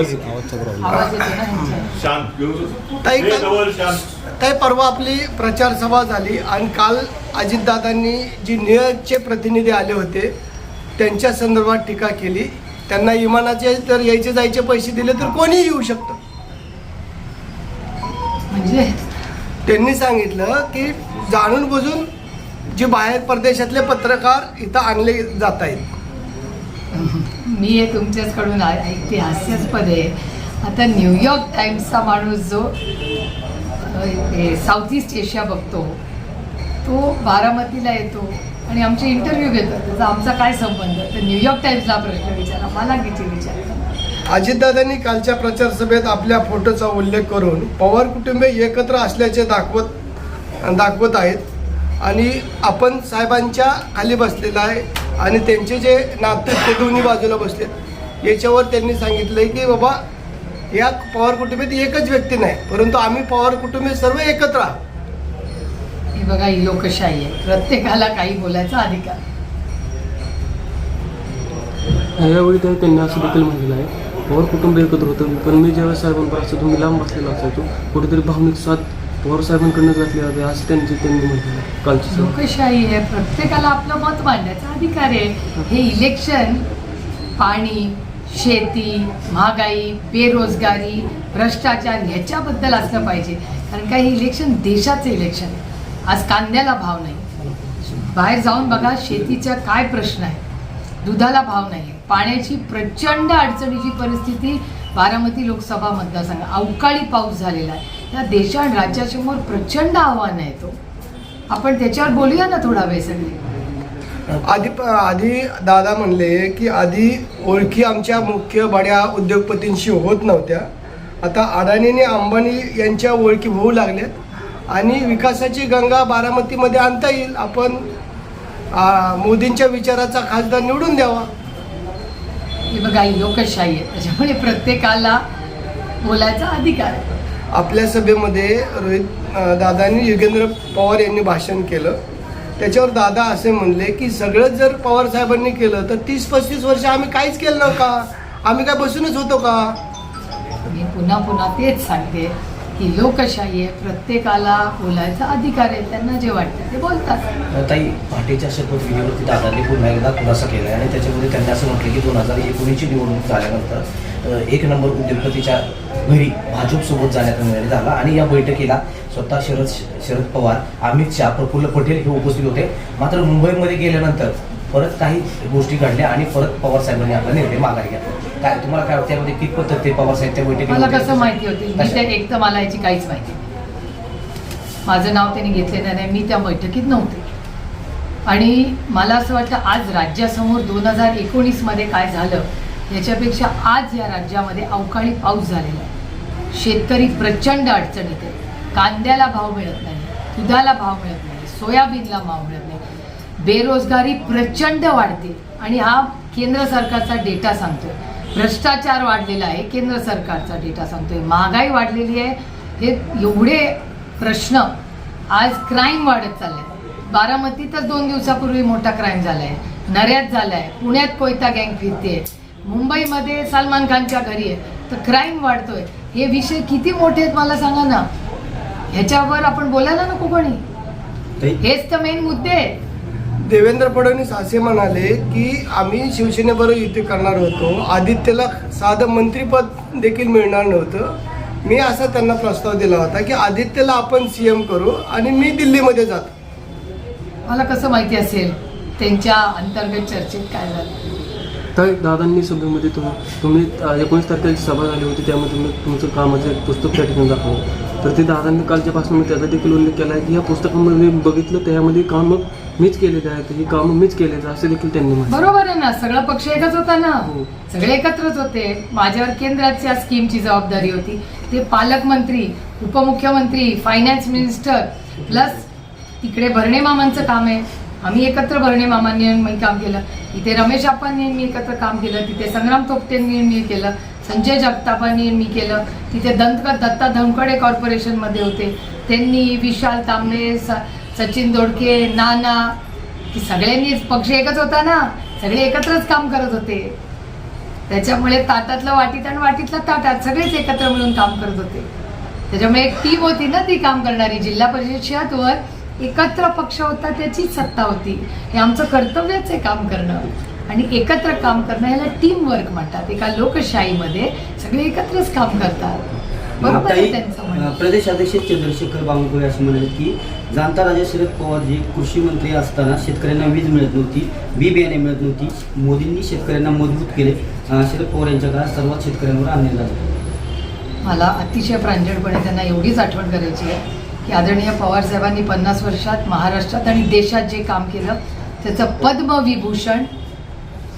आवाज येतो ना ताई काल परवा आपली प्रचार सभा झाली आणि काल अजितदादांनी जी निळचे प्रतिनिधी आले होते त्यांच्या संदर्भात टीका केली. त्यांना विमानाचे जर यायचे जायचे पैसे दिले तर कोणीही येऊ शकतं? म्हणजे? त्यांनी सांगितलं की जाणून बुजून जे बाहेर परदेशातले पत्रकार इथं आणले जात आहेत. मी हे तुमच्याचकडून आ- ऐकते हास्यास्पद आहे आता न्यूयॉर्क टाईम्सचा माणूस जो साऊथ ईस्ट एशिया बघतो तो बारामतीला येतो आणि आमचे इंटरव्ह्यू घेतो त्याचा आमचा काय संबंध? तर न्यूयॉर्क टाईम्सला प्रश्न विचारा. मला किती विचार? अजितदादांनी कालच्या प्रचार सभेत आपल्या फोटोचा उल्लेख करून पवार कुटुंबे एकत्र असल्याचे दाखवत दाखवत आहेत. आणि आपण साहेबांच्या खाली बसलेला आहे. आणि त्यांचे जे नाते ते दोन्ही बाजूला बसलेत याच्यावर त्यांनी सांगितलंय की बाबा या पवार कुटुंबात एकच व्यक्ती नाही परंतु आम्ही पवार कुटुंबे सर्व एकत्र आहोत. ही बघा ही लोकशाही आहे. प्रत्येकाला काही बोलायचा अधिकार. यावेळी त्या त्यांनी असं देखील म्हणलेलं आहे पवार कुटुंब एकत्र होतं पण मी ज्यावेळेस साहेबांवर असं तुम्ही लांब बसलेला असायचो. कुठेतरी भावनिक साथ पवार साहेबांकडनं घातली जाते असं त्यांचे त्यांनी म्हटलं आहे कालची सभा. लोकशाही आहे प्रत्येकाला आपलं मत मांडण्याचा अधिकार आहे. हे इलेक्शन पाणी शेती महागाई बेरोजगारी भ्रष्टाचार ह्याच्याबद्दल असलं पाहिजे. कारण काय हे इलेक्शन देशाचं इलेक्शन आहे. आज कांद्याला भाव नाही. बाहेर जाऊन बघा शेतीचा काय प्रश्न आहे. दुधाला भाव नाही. पाण्याची प्रचंड अडचणीची परिस्थिती बारामती लोकसभा मतदारसंघ अवकाळी पाऊस झालेला आहे. या देशा आणि राज्यासमोर प्रचंड आव्हान आहे तो. आपण त्याच्यावर बोलूया ना थोडा वेळ सगळे आधी आधी दादा म्हणले की आधी ओळखी आमच्या मुख्य बड्या उद्योगपतींशी होत नव्हत्या. आता अडाणी आणि अंबानी यांच्या ओळखी होऊ लागल्यात आणि विकासाची गंगा बारामतीमध्ये आणता येईल. आपण मोदींच्या विचाराचा खासदार निवडून द्यावा. ही बघा लोकशाही आहे. त्याच्यामुळे प्रत्येकाला बोलायचा अधिकार आहे. आपल्या सभेमध्ये रोहित दादांनी युगेंद्र पवार यांनी भाषण केलं. त्याच्यावर दादा असे म्हणले की सगळंच जर पवार साहेबांनी केलं तर तीस पस्तीस वर्ष आम्ही काहीच केलं नव्हतं का? आम्ही काय बसूनच होतो का? मी पुन्हा पुन्हा तेच सांगते की लोकशाही आहे प्रत्येकाला बोलायचा अधिकार आहे त्यांना जे वाटतं ते बोलतात. ताई पार्टीच्या शपथविधीवरती दादांनी पुन्हा एकदा खुलासा केला आहे आणि त्याच्यामध्ये त्यांनी असं म्हटलं की दोन हजार एकोणीसची निवडणूक झाल्यानंतर एक नंबर उद्योगपतीच्या घरी भाजपसोबत जाण्याचा निर्णय झाला आणि या बैठकीला स्वतः शरद शरद पवार अमित शहा प्रफुल्ल पटेल हे उपस्थित होते. मात्र मुंबईमध्ये गेल्यानंतर परत काही गोष्टी घडल्या आणि परत पवार साहेबांनी आपला निर्णय माघारी घेतला. काय तुम्हाला काय वाटतं त्यामध्ये कितपत ते पवार साहेब त्या होते? कसं माहिती होती? एक तर मला याची काहीच माहिती माझं नाव त्यांनी घेतलेलं नाही मी त्या बैठकीत नव्हते. आणि मला असं वाटतं आज राज्यासमोर दोन हजार एकोणीसमध्ये काय झालं याच्यापेक्षा आज या राज्यामध्ये अवकाळी पाऊस झालेला आहे. शेतकरी प्रचंड अडचणीत आहे कांद्याला भाव मिळत नाही दुधाला भाव मिळत नाही सोयाबीनला भाव मिळत नाही. बेरोजगारी प्रचंड वाढते आणि हा केंद्र सरकारचा डेटा सांगतोय. भ्रष्टाचार वाढलेला आहे केंद्र सरकारचा डेटा सांगतोय. महागाई वाढलेली आहे. हे एवढे प्रश्न आज क्राईम वाढत चालले. बारामतीतच दोन दिवसापूर्वी मोठा क्राईम झाला आहे नऱ्यात झाला आहे पुण्यात कोयता गँग फिरते मुंबईमध्ये सलमान खानच्या घरी आहे. तर क्राईम वाढतोय. हे विषय किती मोठे आहेत मला सांगा ना. ह्याच्यावर आपण बोलायला नको कोणी. हेच तर मेन मुद्दे आहेत. देवेंद्र फडणवीस असे म्हणाले की आम्ही शिवसेनेबरोबर युती करणार होतो. आदित्यला साधं मंत्रीपद देखील मिळणार नव्हतं. मी असा त्यांना प्रस्ताव दिला होता की आदित्यला आपण सी एम करू आणि मी दिल्लीमध्ये जातो. मला कसं माहिती असेल? त्यांच्या अंतर्गत चर्चेत काय झालं? तर दादांनी सभेमध्ये तुम्ही तुम्ही एकोणीस तारखेची सभा झाली होती त्यामध्ये तुम्ही तुमचं कामाचं एक पुस्तक त्या ठिकाणी दाखवलं. तर ते दादांनी कालच्यापासून मी त्याचा देखील उल्लेख केला आहे की या पुस्तकामध्ये मी बघितलं त्यामध्ये कामं मीच केलेली आहेत ही कामं मीच केलेली असं देखील त्यांनी म्हटलं. बरोबर आहे ना सगळा पक्ष एकच होता ना. हो. सगळे एकत्रच होते. माझ्यावर केंद्राच्या स्कीमची जबाबदारी होती. ते पालकमंत्री उपमुख्यमंत्री फायनान्स मिनिस्टर प्लस तिकडे भरणे मामांचं काम आहे. आम्ही एकत्र भरणे मामांनी मी काम केलं. इथे रमेश आप्पांनी मी एकत्र काम केलं. तिथे संग्राम तोपटेंनी मी केलं. संजय जगतापांनी मी केलं. तिथे दंतकर दत्ता धनकडे कॉर्पोरेशनमध्ये होते. त्यांनी विशाल तांबे सचिन दोडके नाना की सगळ्यांनी पक्ष एकच होता ना? सगळे एकत्रच काम करत होते. त्याच्यामुळे ताटातलं वाटीत आणि वाटीतलं ताटात सगळेच एकत्र मिळून काम करत होते. त्याच्यामुळे एक टीम होती ना ती काम करणारी जिल्हा परिषद परिषदेवर एकत्र पक्ष होता त्याचीच सत्ता होती. हे आमचं कर्तव्यच आहे काम करणं. आणि एकत्र काम करणं याला टीम वर्क म्हणतात. एका लोकशाहीमध्ये सगळे एकत्रच काम करतात. बरोबर आहे ताई, त्यांचं म्हणणं. प्रदेश अध्यक्ष चंद्रशेखर बावनकुळे असं म्हणाले की जाणता राजा शरद पवार जे कृषी मंत्री असताना शेतकऱ्यांना वीज मिळत नव्हती बी बियाणे मिळत नव्हती. मोदींनी शेतकऱ्यांना मजबूत केले. अं, शरद पवार यांच्या काळात सर्वात शेतकऱ्यांवर अन्याय झाला. मला अतिशय प्रांजळपणे त्यांना एवढीच आठवण करायची आहे. की आदरणीय पवार साहेबांनी पन्नास वर्षात महाराष्ट्रात आणि देशात जे काम केलं त्याचं पद्मविभूषण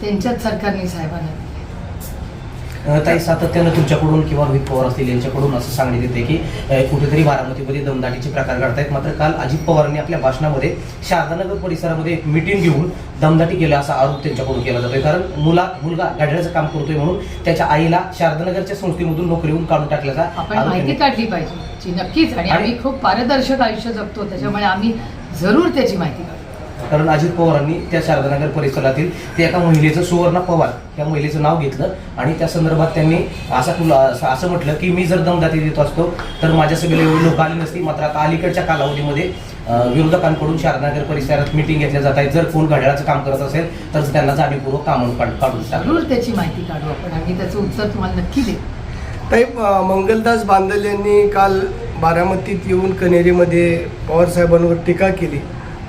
त्यांच्याच सरकारने साहेबांना ताई सातत्यानं तुमच्याकडून किंवा रोहित पवार असतील यांच्याकडून असं सांगण्यात येते की कुठेतरी बारामतीमध्ये दमदाटीचे प्रकार घडतायत. मात्र काल अजित पवारांनी आपल्या भाषणामध्ये शारदानगर परिसरामध्ये एक मिटिंग घेऊन दमदाटी केला असा आरोप त्यांच्याकडून केला जातोय. कारण मुला मुलगा गाड्याचं काम करतोय म्हणून त्याच्या आईला शारदानगरच्या संस्थेमधून नोकरीहून काढून टाकल्याचा आपण माहिती काढली पाहिजे. नक्कीच आणि आम्ही खूप पारदर्शक आयुष्य जगतो. त्याच्यामुळे आम्ही जरूर त्याची माहिती कारण अजित पवारांनी त्या शारदानगर परिसरातील त्या एका महिलेचं सुवर्णा पवार या महिलेचं नाव घेतलं आणि त्या संदर्भात त्यांनी असा खुला असं- म्हटलं की मी जर दमदाटी देत असतो तर माझ्या सभेला एवढी लोक आली नसती मात्र आता अलीकडच्या कालावधीमध्ये विरोधकांकडून शारदानगर परिसरात मिटिंग घेतल्या जात आहेत. जर कोण घड्याळाचं काम करत असेल तर त्यांना जाणीवपूर्वक कामून काढ- काढून जरूर त्याची माहिती काढू आपण आम्ही त्याचं उत्तर तुम्हाला नक्की देऊ. ताई मंगलदास बांदल यांनी काल बारामतीत येऊन कनेरीमध्ये पवारसाहेबांवर टीका केली.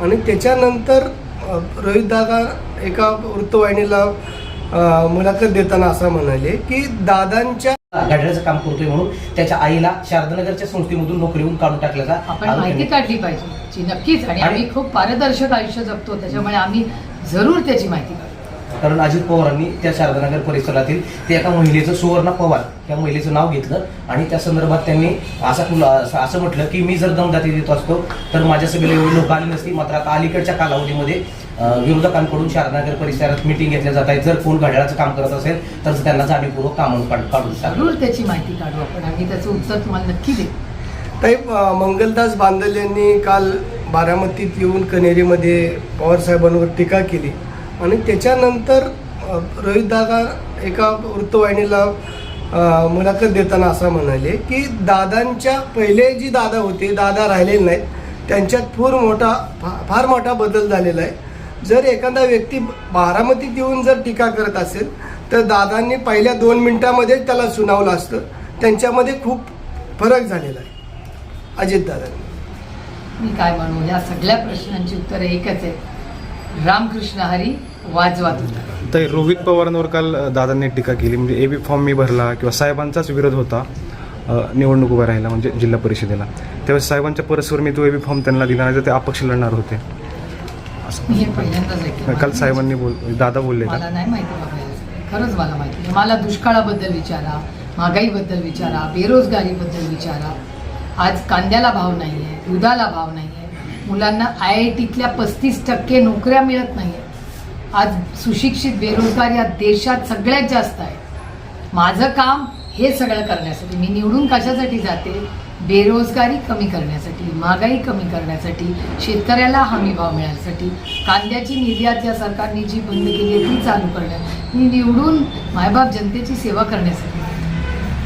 आणि त्याच्यानंतर अ, रोहितदादा एका वृत्तवाहिनीला मुलाखत देताना असं म्हणाले की दादांच्या घड्याळाचं काम करतोय म्हणून त्याच्या आईला शारदानगरच्या संस्थेमधून नोकरीहून काढून टाकल्याचा आपण माहिती काढली पाहिजे. जी नक्कीच आणि आणि- आम्ही खूप पारदर्शक आयुष्य जगतो त्याच्यामुळे आम्ही जरूर त्याची माहिती काढू. कारण अजित पवारांनी त्या शारदानगर परिसरातील त्या एका महिलेचं सुवर्णा पवार या महिलेचं नाव घेतलं आणि त्या संदर्भात त्यांनी असा खुला असं- असं म्हटलं की मी जर दमदाटी देत असतो तर माझ्या सभेला एवढी लोक आली नसती मात्र आता अलीकडच्या कालावधीमध्ये विरोधकांकडून शारदानगर परिसरात मिटिंग घेतल्या जात आहेत. जर कोण घड्याळाचं काम करत असेल तर त्यांना जाणीवपूर्वक कामून काढ- काढून टाकलं जरूर त्याची माहिती काढू आपण आम्ही त्याचं उत्तर तुम्हाला नक्की देऊ ताई अ, मंगलदास बांदल यांनी काल बारामतीत येऊन कनेरीमध्ये पवारसाहेबांवर टीका केली. आणि त्याच्यानंतर रोहितदादा एका वृत्तवाहिनीला मुलाखत देताना असं म्हणाले की दादांच्या पहिले जी दादा होते दादा राहिलेले नाहीत. त्यांच्यात फार मोठा फा- फार मोठा बदल झालेला आहे. जर एखादा व्यक्ती बारामतीत येऊन जर टीका करत असेल तर दादांनी पहिल्या दोन मिनटामध्ये त्याला सुनावलं असतं. त्यांच्यामध्ये खूप फरक झालेला आहे. अजितदादांनी मी काय म्हणू? या सगळ्या प्रश्नांची उत्तरं एकच आहे रामकृष्ण हरी वाजवा तुझा तर रोहित पवारांवर काल दादांनी टीका केली. म्हणजे ए बी फॉर्म मी भरला किंवा साहेबांचाच विरोध होता निवडणूक उभा राहिला म्हणजे जिल्हा परिषदेला. त्यावेळेस साहेबांच्या परस्वर मी तो ए बी फॉर्म त्यांना दिला नाही तर ते अपक्ष लढणार होते. मी हे पहिल्यांदाच ऐकलं. काल साहेबांनी बोल दादा बोलले का मला नाही माहिती बाबा. खरंच मला माहिती नाही. मला दुष्काळाबद्दल विचारा महागाईबद्दल विचारा बेरोजगारीबद्दल विचारा. आज कांद्याला भाव नाही आहे दुधाला भाव नाही आहे मुलांना आय आय टीतल्या पस्तीस टक्के नोकऱ्या मिळत नाही आहेत आज सुशिक्षित बेरोजगार या देशात सगळ्यात जास्त आहे. माझं काम हे सगळं करण्यासाठी मी निवडून कशासाठी जाते? बेरोजगारी कमी करण्यासाठी महागाई कमी करण्यासाठी शेतकऱ्याला हमी भाव मिळण्यासाठी कांद्याची निर्यात या सरकारने जी बंद केली आहे ती चालू करण्यात मी निवडून मायबाप जनतेची सेवा करण्यासाठी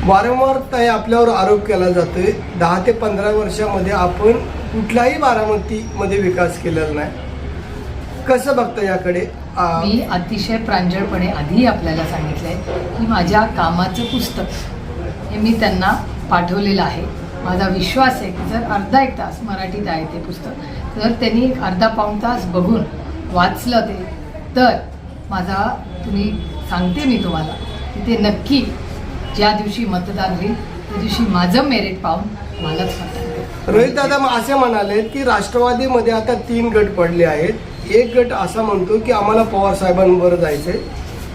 वारंवार ते आपल्यावर आरोप केला जातोय दहा ते पंधरा वर्षामध्ये आपण कुठलाही बारामतीमध्ये विकास केलेला नाही. कसं बघता याकडे? मी अतिशय प्रांजळपणे आधी आपल्याला सांगितलं आहे की माझ्या कामाचं पुस्तक हे मी त्यांना पाठवलेलं आहे. माझा विश्वास आहे की जर अर्धा एक तास मराठीत आहे ते पुस्तक जर त्यांनी एक अर्धा पाऊण तास बघून वाचलं ते तर माझा तुम्ही सांगते मी तुम्हाला की ते नक्की ज्या दिवशी मतदान होईल त्या दिवशी माझं मेरिट पाहून मलाच मतदान रोहित दादा असे म्हणाले की राष्ट्रवादीमध्ये आता तीन गट पडले आहेत. एक गट असा म्हणतो की आम्हाला पवार साहेबांबरोबर जायचंय.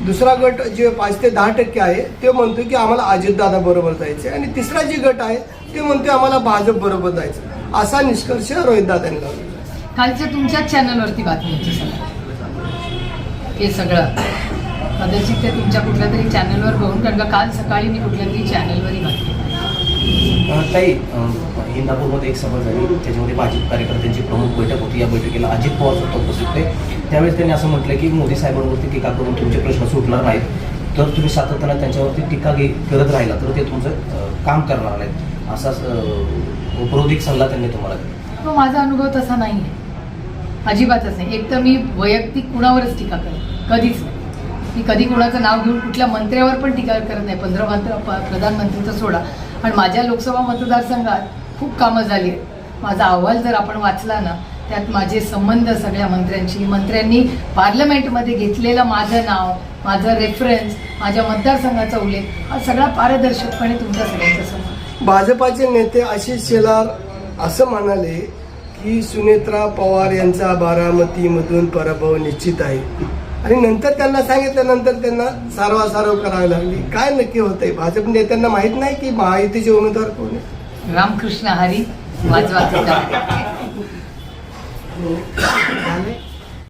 दुसरा गट जे पाच ते दहा टक्के आहे ते म्हणतो की आम्हाला अजितदादा बरोबर जायचंय. आणि तिसरा जे गट आहे ते म्हणतो आम्हाला भाजप बरोबर जायचं असा निष्कर्ष रोहित दादांनी लावला कालच्या तुमच्याच चॅनलवरती बातमी होती सगळं. हे सगळं. कदाचित ते तुमच्या कुठल्या तरी चॅनलवर बघून कारण का काल सकाळी मी कुठल्या तरी चॅनलवरही बातमी अं, इंदापूरमध्ये एक सभा झाली. त्याच्यामध्ये भाजप कार्यकर्त्यांची प्रमुख बैठक होती या बैठकीला. अजित पवार सुद्धा उपस्थित होते. त्यावेळेस त्यांनी असं म्हटलं की मोदी साहेबांवरती टीका करून तुमचे प्रश्न सुटणार नाहीत. तर तुम्ही सातत्यानं त्यांच्यावरती टीका घे करत राहिला तर ते तुमचं काम करणार नाहीत. असा उपरोधिक सल्ला त्यांनी तुम्हाला दिला. हो, माझा अनुभव तसा नाही आहे अजिबातच नाही. एक तर मी वैयक्तिक कुणावरच टीका करत कधीच नाही. मी कधी कुणाचं नाव घेऊन कुठल्या मंत्र्यावर पण टीका करत नाही. पंधरा मंत्र प- प्रधानमंत्रीचं सोडा. आणि माझ्या लोकसभा मतदारसंघात खूप कामं झाली आहेत. माझा अहवाल जर आपण वाचला ना त्यात माझे संबंध सगळ्या मंत्र्यांशी. मंत्र्यांनी पार्लमेंटमध्ये घेतलेलं माझं नाव माझं रेफरन्स माझ्या मतदारसंघाचा उल्लेख हा सगळा पारदर्शकपणे तुमच्या सगळ्यांच्या समोर. भाजपाचे नेते आशिष शेलार असं म्हणाले की सुनेत्रा पवार यांचा बारामतीमधून पराभव निश्चित आहे. आणि नंतर त्यांना सांगितल्यानंतर त्यांना सारवासारव करावी लागली. काय नक्की होतंय? भाजप नेत्यांना माहीत नाही की महायुतीचे उमेदवार कोण आहे रामकृष्ण हरी वाजवा. তাহলে